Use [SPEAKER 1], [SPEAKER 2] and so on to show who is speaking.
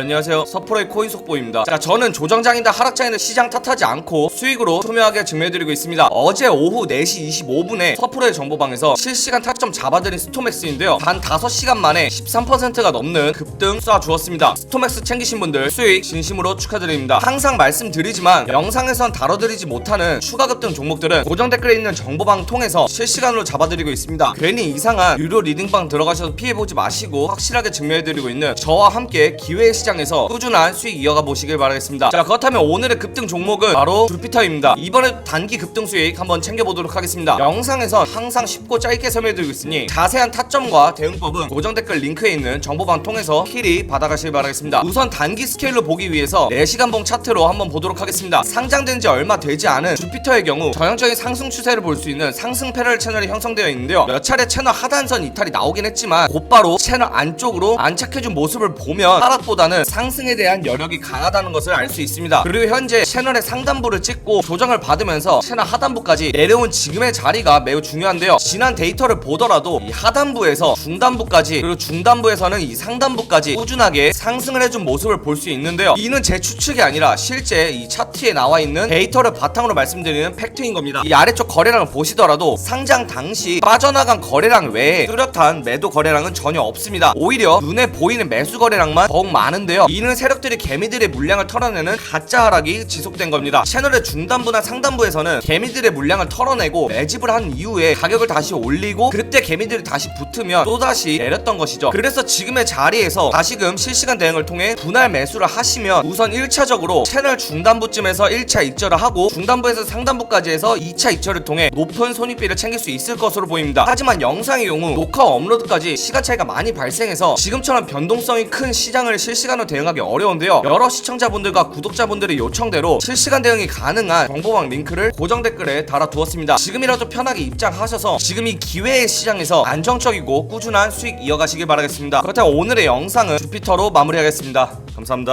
[SPEAKER 1] 네, 안녕하세요. 서프로의 코인 속보입니다. 자, 저는 조정장이나 하락장에는 시장 탓하지 않고 수익으로 투명하게 증명해드리고 있습니다. 어제 오후 4시 25분에 서프로의 정보방에서 실시간 타점 잡아드린 스토맥스인데요. 단 5시간 만에 13%가 넘는 급등 쏴주었습니다. 스토맥스 챙기신 분들 수익 진심으로 축하드립니다. 항상 말씀드리지만 영상에선 다뤄드리지 못하는 추가 급등 종목들은 고정 댓글에 있는 정보방 통해서 실시간으로 잡아드리고 있습니다. 괜히 이상한 유료 리딩방 들어가셔서 피해보지 마시고 확실하게 증명해드리고 있는 저와 함께 기회 시장 에서 꾸준한 수익 이어가 보시길 바라겠습니다. 자 그렇다면 오늘의 급등 종목은 바로 주피터입니다. 이번에 단기 급등 수익 한번 챙겨보도록 하겠습니다. 영상에선 항상 쉽고 짧게 설명해드리고 있으니 자세한 타점과 대응법은 고정 댓글 링크에 있는 정보방 통해서 길이 받아가시길 바라겠습니다. 우선 단기 스케일로 보기 위해서 4시간봉 차트로 한번 보도록 하겠습니다. 상장된 지 얼마 되지 않은 주피터의 경우 전형적인 상승 추세를 볼 수 있는 상승 패럴 채널이 형성되어 있는데요. 몇 차례 채널 하단선 이탈이 나오긴 했지만 곧바로 채널 안쪽으로 안착해준 모습을 보면 하락보다는 상승에 대한 여력이 강하다는 것을 알 수 있습니다. 그리고 현재 채널의 상단부를 찍고 조정을 받으면서 채널 하단부까지 내려온 지금의 자리가 매우 중요한데요. 지난 데이터를 보더라도 이 하단부에서 중단부까지 그리고 중단부에서는 이 상단부까지 꾸준하게 상승을 해준 모습을 볼 수 있는데요. 이는 제 추측이 아니라 실제 이 차트에 나와 있는 데이터를 바탕으로 말씀드리는 팩트인 겁니다. 이 아래쪽 거래량을 보시더라도 상장 당시 빠져나간 거래량 외에 뚜렷한 매도 거래량은 전혀 없습니다. 오히려 눈에 보이는 매수 거래량만 더욱 많은데 요. 이는 세력들이 개미들의 물량을 털어내는 가짜 하락이 지속된 겁니다. 채널의 중단부나 상단부에서는 개미들의 물량을 털어내고 매집을 한 이후에 가격을 다시 올리고 그때 개미들이 다시 붙으면 또다시 내렸던 것이죠. 그래서 지금의 자리에서 다시금 실시간 대응을 통해 분할 매수를 하시면 우선 1차적으로 채널 중단부쯤에서 1차 익절을 하고 중단부에서 상단부까지 해서 2차 익절을 통해 높은 손익비를 챙길 수 있을 것으로 보입니다. 하지만 영상의 경우 녹화 업로드까지 시간 차이가 많이 발생해서 지금처럼 변동성이 큰 시장을 실시간으로 대응하기 어려운데요. 여러 시청자분들과 구독자분들의 요청대로 실시간 대응이 가능한 정보방 링크를 고정 댓글에 달아두었습니다. 지금이라도 편하게 입장하셔서 지금 이 기회의 시장에서 안정적이고 꾸준한 수익 이어가시길 바라겠습니다. 그렇다면 오늘의 영상은 주피터로 마무리하겠습니다. 감사합니다.